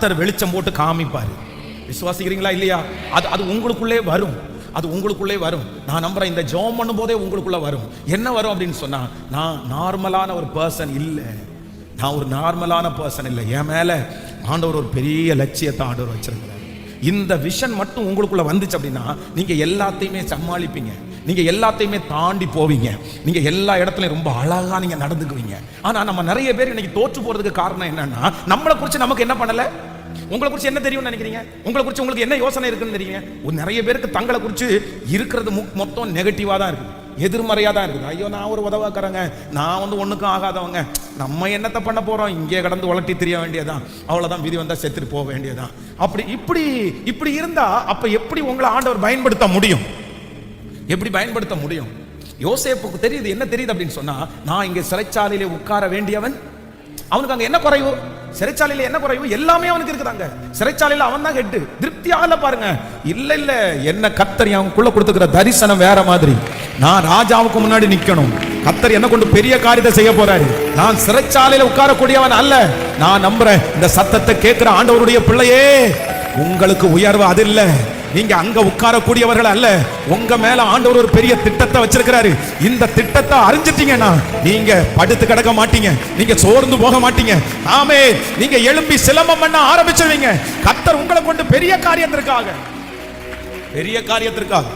கத்தர் வெளிச்சம் போட்டு காமிப்பாரு. விசுவாசிக்கிறீங்களா இல்லையா? அது அது உங்களுக்குள்ளே வரும். அது உங்களுக்குள்ளே வரும். நான் நம்புறேன் இந்த ஜோம் பண்ணும் போதே உங்களுக்குள்ள வரும். என்ன வரும் அப்படின்னு சொன்னா நான் நார்மலான ஒரு பர்சன் இல்லை. நான் ஒரு நார்மலான பர்சன் இல்லை. என் மேல ஆண்டவர் ஒரு பெரிய லட்சியத்தை ஆண்டவர் வச்சிருக்கிறார். இந்த விஷன் மட்டும் உங்களுக்குள்ள வந்துச்சு அப்படின்னா நீங்க எல்லாத்தையுமே சமாளிப்பீங்க. நீங்கள் எல்லாத்தையுமே தாண்டி போவீங்க. நீங்கள் எல்லா இடத்துலையும் ரொம்ப அழகாக நீங்கள் நடந்துக்குவீங்க. ஆனால் நம்ம நிறைய பேர் இன்னைக்கு தோற்று போகிறதுக்கு காரணம் என்னன்னா நம்மளை குறித்து நமக்கு என்ன பண்ணலை? உங்களை குறிச்சு என்ன தெரியும்னு நினைக்கிறீங்க? உங்களை குறிச்சு உங்களுக்கு என்ன யோசனை இருக்குன்னு தெரியுங்க நிறைய பேருக்கு தங்களை குறிச்சு இருக்கிறது மொத்தம் நெகட்டிவா தான் இருக்குது. எதிர்மறையா தான் இருக்குது. ஐயோ நான் ஒரு உதவாக்காரங்க. நான் வந்து ஒண்ணுக்கும் ஆகாதவங்க. நம்ம என்னத்தை பண்ண போறோம்? இங்கே கடந்து உலட்டி தெரிய வேண்டியதான் அவ்வளவுதான் விதி வந்தா செத்துட்டு போக வேண்டியதான் அப்படி இப்படி இப்படி இருந்தா அப்ப எப்படி உங்களை ஆண்டவர் பயன்படுத்த முடியும்? எப்படி பயன்படுத்த முடியும்? யோசேப்புக்கு தெரியுது என்ன தெரியுது அப்படின்னு சொன்னா நான் இங்க சிறைச்சாலையிலே உட்கார வேண்டியவன் அவனுக்கு அங்க என்ன குறைவு? சிறைச்சாலையில என்ன குறைவு? எல்லாமே அவனுக்கு இருக்குதாங்க. சிறைச்சாலையில அவன் தான் திருப்தி திருப்தியாக பாருங்க. இல்ல இல்ல. என்ன கத்தரி அவனுக்குள்ள கொடுத்துக்கிற தரிசனம் வேற மாதிரி. நான் ராஜாவுக்கு முன்னாடி நிக்கணும். கத்தர் என்ன கொண்டு பெரிய காரியத்தை செய்ய போறாரு. நான் சிறைச்சாலையில உட்காரக்கூடியவன் அல்ல. நான் நம்புறேன். இந்த சத்தத்தை கேட்கிற ஆண்டவருடைய பிள்ளையே உங்களுக்கு உயர்வு அது இல்ல. நீங்க அங்க உட்காரக்கூடியவர்கள் அல்ல. உங்க மேல ஆண்டவர் ஒரு பெரிய திட்டத்தை வச்சிருக்கிறாரு. இந்த திட்டத்தை அறிஞ்சிட்டீங்கன்னா நீங்க படுத்து கிடக்க மாட்டீங்க. நீங்க சோர்ந்து போக மாட்டீங்க. ஆமே நீங்க எழும்பி சிலம்பம் பண்ண ஆரம்பிச்சிருவீங்க. கத்தர் உங்களை கொண்டு பெரிய காரியத்திற்காக. பெரிய காரியத்திற்காக.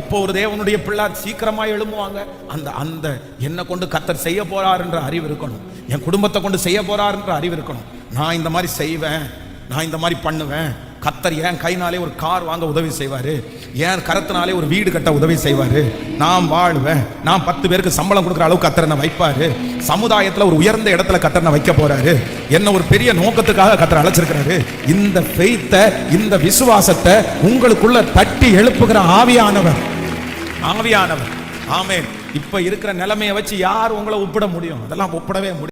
எப்போ ஒரு தேவனுடைய பிள்ளை சீக்கிரமா எழும்புவாங்க அந்த அந்த என்ன கொண்டு கத்தர் செய்ய போறாருன்ற அறிவு இருக்கணும். என் குடும்பத்தை கொண்டு செய்ய போறாருன்ற அறிவு இருக்கணும். நான் இந்த மாதிரி செய்வேன். நான் இந்த மாதிரி பண்ணுவேன். கத்தர் ஏன் கைனாலே ஒரு கார் வாங்க உதவி செய்வாரு. ஏன் கரத்தினாலே ஒரு வீடு கட்ட உதவி செய்வாரு. நான் வாழ்வேன். நான் பத்து பேருக்கு சம்பளம் கொடுக்குற அளவுக்கு கத்தரனை வைப்பார் வைப்பாரு. சமுதாயத்துல ஒரு உயர்ந்த இடத்துல கத்தரனை வைக்க போறாரு. என்ன ஒரு பெரிய நோக்கத்துக்காக கத்தரை அழைச்சிருக்கிறாரு. இந்த ஃபெய்த்தை இந்த விசுவாசத்தை உங்களுக்குள்ள தட்டி எழுப்புகிற ஆவியானவர். ஆவியானவர். ஆமே இப்ப இருக்கிற நிலைமையை வச்சு யார் உங்களை ஒப்பிட முடியும்? அதெல்லாம் ஒப்பிடவே முடியும்